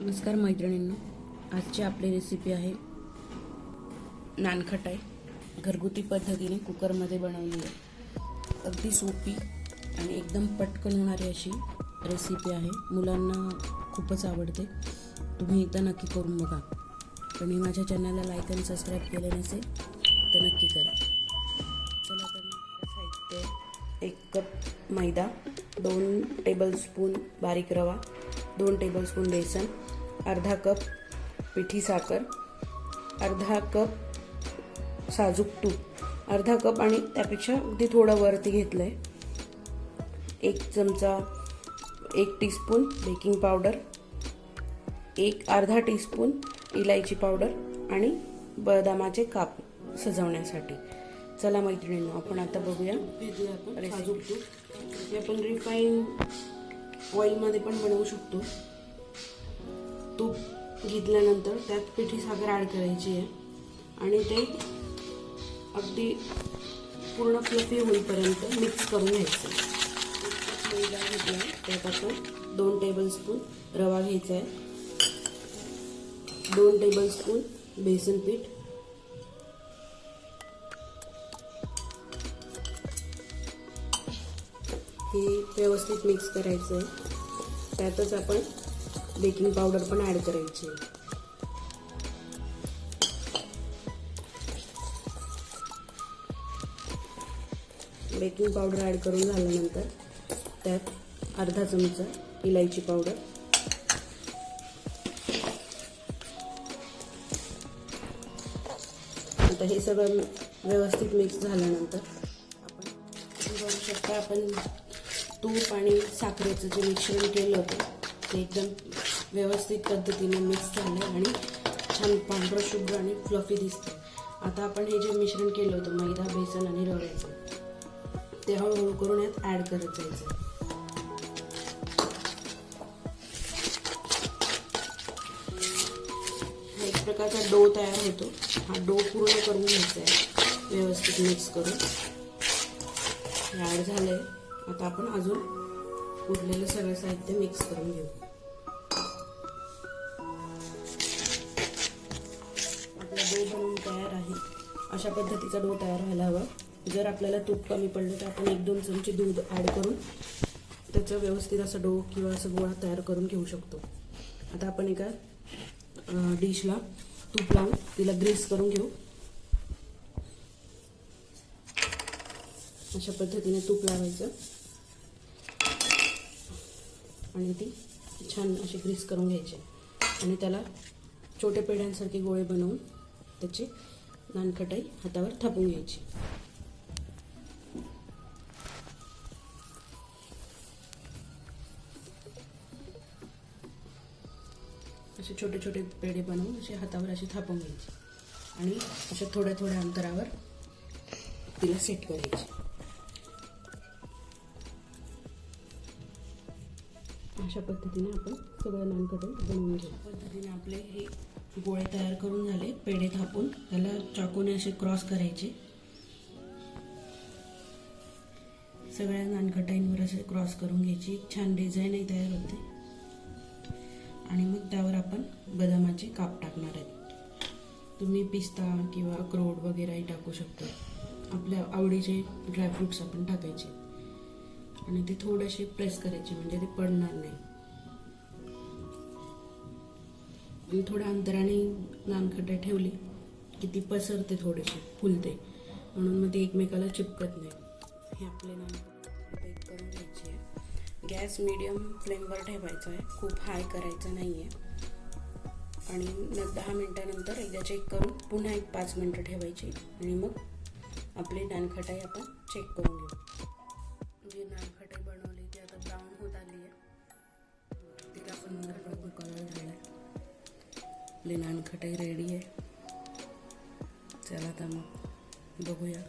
नमस्कार मैत्रिणींनो आजची आपली रेसिपी आहे नानखटाई. घरगुती पद्धतीने कुकरमध्ये बनवली आहे अगदी सोपी आणि एकदम पटकन होणारी अशी रेसिपी आहे. मुलांना खूपच आवडते. तुम्ही एकदा नक्की करून बघा. आणि माझ्या चॅनलला लाईक आणि सबस्क्राईब केले नसेल तर नक्की करा. चला तर मग साहित्य एक कप मैदा दोन टेबलस्पून बारीक रवा दोन टेबलस्पून बेसन अर्धा कप पिठी साखर अर्धा कप साजूक तूप अर्धा कप आणि त्यापेक्षा अगदी थोडं वरती घेतलं आहे एक चमचा एक टीस्पून बेकिंग पावडर एक अर्धा टीस्पून इलायची पावडर आणि बदामाचे काप सजवण्यासाठी. चला मैत्रिणींनो आपण आता बघूया आपण रिफाईन ऑइलमध्ये पण बनवू शकतो. तूप घेतल्यानंतर त्यात पिठी साखर ॲड करायची आहे. आणि ते अगदी पूर्ण फ्लफी होईपर्यंत मिक्स करून घ्यायचं मैदा घेतला त्यात आपण दोन टेबलस्पून रवा घ्यायचा आहे. दोन टेबलस्पून बेसन पीठ हे व्यवस्थित मिक्स करायचं आहे. त्यातच आपण बेकिंग पावडर पण ॲड करायची बेकिंग पावडर ॲड करून झाल्यानंतर त्यात अर्धा चमचा इलायची पावडर आता हे सगळं व्यवस्थित मिक्स झाल्यानंतर आपण बघू शकता आपण तूप आणि साखरेचं जे मिश्रण केलं होतं ते एकदम व्यवस्थित पद्धतीने मिक्स झालं आणि छान पांढरं शुभ्र आणि फ्लफी दिसतं आता आपण हे जे मिश्रण केलं होतं मैदा बेसन आणि रव्याचं ते हळूहळू करून यात ॲड करत जायचं. हा एक प्रकारचा डो तयार होतो. हा डो पूर्ण करून घ्यायचा आहे. व्यवस्थित मिक्स करून. ॲड आहे आता आपण अजून उरलेलं सगळं साहित्य मिक्स करून घेऊ. आपला डो बनवून तयार आहे. अशा पद्धतीचा डो तयार व्हायला हवा. जर आपल्याला तूप कमी पडलं तर आपण एक दोन चमचे दूध ॲड करून त्याचं व्यवस्थित असं डो किंवा असं गोळा तयार करून घेऊ शकतो. आता आपण एका डिशला तूप लावून तिला ग्रीस करून घेऊ. अशा पद्धतीने तूप लावायचं. आणि ती छान अशी ग्रीस करून घ्यायची. आणि त्याला छोटे पेढ्यांसारखे गोळे बनवून त्याची नानकटाई हातावर थापून घ्यायची. असे छोटे छोटे पेढे बनवून असे हातावर असे थापून घ्यायचे. आणि अशा थोड्या थोड्या अंतरावर तिला सेट करायची अशा पद्धतीने आपण सगळं नानकटाई बनवून घेऊ. पद्धतीने आपले हे गोळे तयार करून झाले पेढे थापून. त्याला चाकूने असे क्रॉस करायचे. सगळ्या नानकटाईंवर असे क्रॉस करून घ्यायची. एक छान डिझाईनही तयार होते. आणि मग त्यावर आपण बदामाचे काप टाकणार आहेत. तुम्ही पिस्ता किंवा अक्रोड वगैरेही टाकू शकता. आपल्या आवडीचे ड्रायफ्रुट्स आपण टाकायचे. आणि ते थोडेसे प्रेस करायचे म्हणजे ते पडणार नाही. आणि थोड्या अंतराने नानखटाई ठेवली की ती पसरते थोडेसे फुलते. म्हणून मग ती एकमेकाला चिपकत नाही. हे आपले नानखटाई बेक करून घ्यायची आहे. गॅस मिडियम फ्लेमवर ठेवायचा आहे. खूप हाय करायचा नाही आहे आणि मग दहा मिनटानंतर एकदा चेक करून पुन्हा एक पाच मिनटं ठेवायची. आणि मग आपली नानखटाई आपण चेक करून घेऊ. जे नानखटाई आपली नानखटाई रेडी आहे चला तर मग बघूया